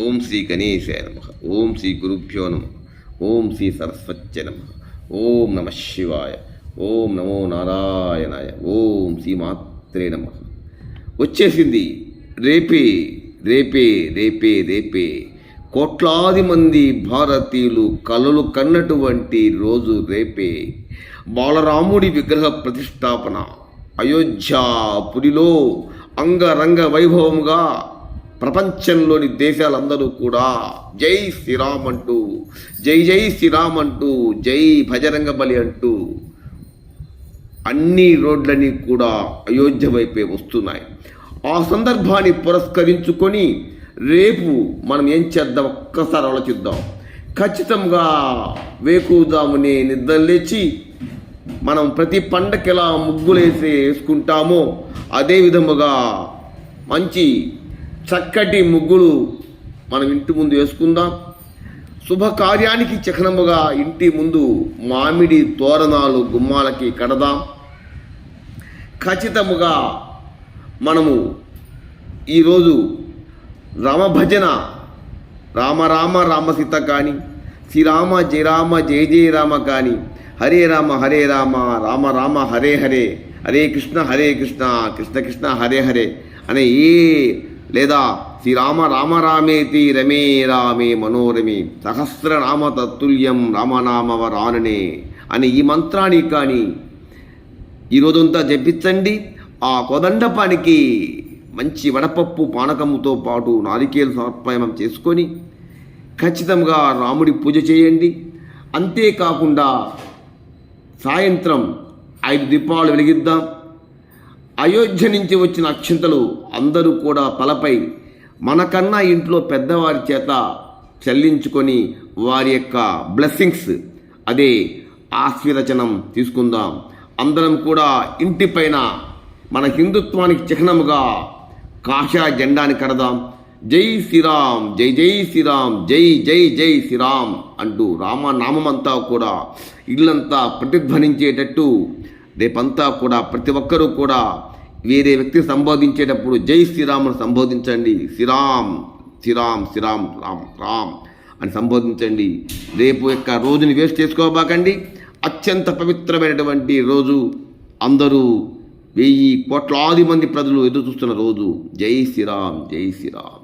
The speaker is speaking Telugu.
ఓం శ్రీ గణేశాయ నమ. ఓం శ్రీ గురుభ్యో నమ. ఓం శ్రీ సరస్వత్య నమ. ఓం నమ శివాయ. ఓం నమో నారాయణాయ. ఓం శ్రీ మాత్రే నమ. వచ్చేసింది రేపే రేపే రేపే రేపే. కోట్లాది మంది భారతీయులు కలలు కన్నటువంటి రోజు రేపే. బాలరాముడి విగ్రహ ప్రతిష్టాపన. అయోధ్య పురిలో అంగరంగ వైభవముగా ప్రపంచంలోని దేశాలందరూ కూడా జై శ్రీరామ్ అంటూ జై జై శ్రీరామ్ అంటూ జై భజరంగ బలి అంటూ అన్ని రోడ్లని కూడా అయోధ్య వైపే వస్తున్నాయి. ఆ సందర్భాన్ని పురస్కరించుకొని రేపు మనం ఏం చేద్దాం? ఒక్కసారి ఆలోచిద్దాం. ఖచ్చితంగా వేకుదామునే నిద్ర లేచి మనం ప్రతి పండకి ఎలా ముగ్గులేసి వేసుకుంటామో అదే విధముగా మంచి చక్కటి ముగ్గులు మనం ఇంటి ముందు వేసుకుందాం. శుభకార్యానికి చిహ్నముగా ఇంటి ముందు మామిడి తోరణాలు గుమ్మాలకి కడదాం. ఖచ్చితముగా మనము ఈరోజు రామభజన రామ రామ రామసీత కానీ శ్రీరామ జయరామ జయ జయ రామ కానీ హరే రామ హరే రామ రామ రామ హరే హరే హరే కృష్ణ హరే కృష్ణ కృష్ణ కృష్ణ హరే హరే అనే ఏ లేదా శ్రీరామ రామ రామేతి రమే రామే మనోరమే సహస్రనామ తత్తుల్యం రామనామవ రాననే అనే ఈ మంత్రాన్ని కానీ ఈ రోజంతా జపించండి. ఆ కొదండపానికి మంచి వడపప్పు పానకముతో పాటు నారికేల సమర్పణం చేసుకొని ఖచ్చితంగా రాముడి పూజ చేయండి. అంతేకాకుండా సాయంత్రం ఐదు దీపాలు వెలిగిద్దాం. అయోధ్య నుంచి వచ్చిన అక్షింతలు అందరూ కూడా తలపై మనకన్నా ఇంట్లో పెద్దవారి చేత చెల్లించుకొని వారి యొక్క బ్లెస్సింగ్స్ అదే ఆశీర్వచనం తీసుకుందాం. అందరం కూడా ఇంటిపైన మన హిందుత్వానికి చిహ్నముగా కాషా జెండాని కడదాం. జై శ్రీరామ్ జై జై శ్రీరామ్ జై జై జై శ్రీరామ్ అంటూ రామనామమంతా కూడా ఇల్లంతా ప్రతిధ్వనించేటట్టు రేపంతా కూడా ప్రతి ఒక్కరూ కూడా వేరే వ్యక్తి సంబోధించేటప్పుడు జై శ్రీరామును సంబోధించండి. శ్రీరామ్ శ్రీరామ్ శ్రీరామ్ రామ్ రామ్ అని సంబోధించండి. రేపు యొక్క రోజుని వేస్ట్ చేసుకోబాకండి. అత్యంత పవిత్రమైనటువంటి రోజు. అందరూ వెయ్యి కోట్లాది మంది ప్రజలు ఎదురు చూస్తున్న రోజు. జై శ్రీరామ్ జై శ్రీరామ్.